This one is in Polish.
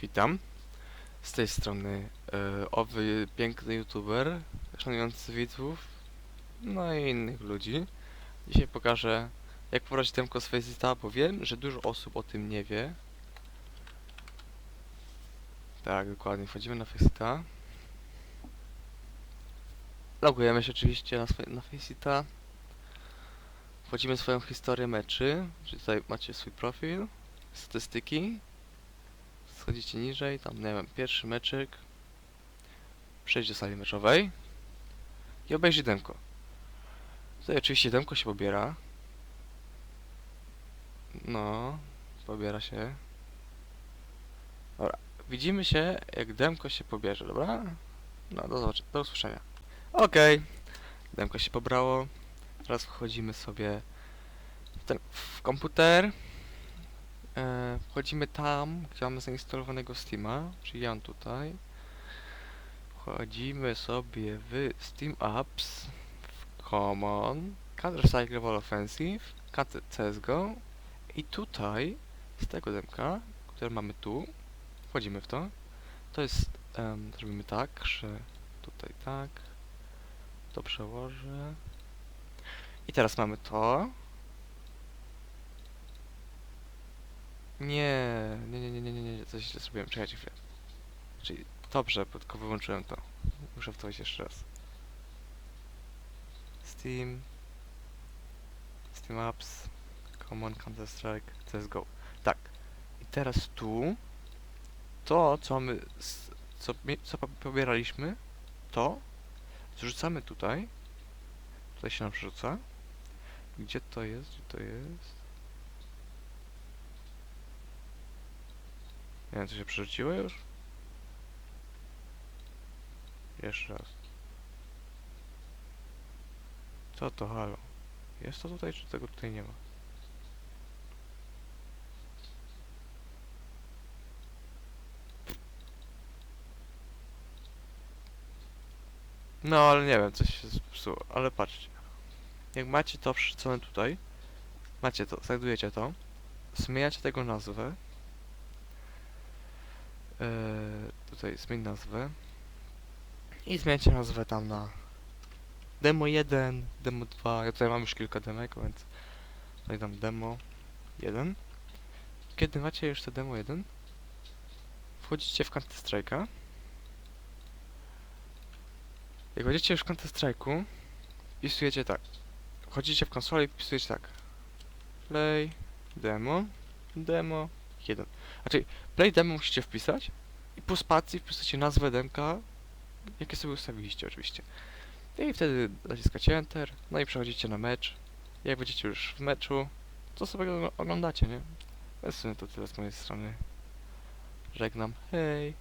Witam. Z tej strony e, owy piękny youtuber, szanujący widzów, no i innych ludzi. Dzisiaj pokażę, jak pobrać demko z Faceta, bo wiem, że dużo osób o tym nie wie. Tak, dokładnie, wchodzimy na Faceta. Logujemy się oczywiście na, na Faceta. Wchodzimy swoją historię meczy, czyli tutaj macie swój profil, statystyki, schodzicie niżej, tam nie wiem, pierwszy meczyk, przejdź do sali meczowej i obejrzyj demko. Tutaj oczywiście demko się pobiera. No, pobiera się. Dobra, widzimy się jak demko się pobierze, dobra? No, do, zobaczenia, do usłyszenia. Okej, demko się pobrało. Teraz wchodzimy sobie w, ten, w komputer. E, wchodzimy tam, gdzie mamy zainstalowanego Steama, czyli ja tutaj. Wchodzimy sobie w Steam Apps, w Common, Strike Global Offensive, Counter CSGO i tutaj, z tego demka, które mamy tu, wchodzimy w to. To jest, em, zrobimy tak, że tutaj tak, to przełożę. I teraz mamy to. Nie, nie, nie, nie, nie, nie, nie, coś źle zrobiłem, czekajcie chwilę. Czyli dobrze, tylko wyłączyłem to. Muszę w to jeszcze raz. Steam, Steam Apps, Common Counter Strike, CSGO. Tak. I teraz tu, to co my, co, co po- pobieraliśmy, to zrzucamy tutaj. Tutaj się nam przerzuca. Gdzie to jest? Gdzie to jest? Nie wiem, co się przerzuciło już? Jeszcze raz. Co to, halo? Jest to tutaj, czy tego tutaj nie ma? No, ale nie wiem, coś się zepsuło, ale patrzcie. Jak macie to przerzucone tutaj, macie to, znajdujecie to, zmieniacie tego nazwę, Eee, tutaj zmień nazwę. I zmieniacie nazwę tam na demo 1, demo 2, ja tutaj mam już kilka demek, więc tutaj dam demo 1 kiedy macie już to demo 1 wchodzicie w Counter Strike'a jak wchodzicie już w Counter Strike'u wpisujecie tak. Wchodzicie w konsolę i wpisujecie tak. Play demo demo 1 znaczy Play demo musicie wpisać i po spacji wpiszecie nazwę demka, jakie sobie ustawiliście oczywiście. I wtedy naciskacie Enter, no i przechodzicie na mecz. Jak będziecie już w meczu, to sobie oglądacie, nie? Więc to tyle z mojej strony. Żegnam, hej!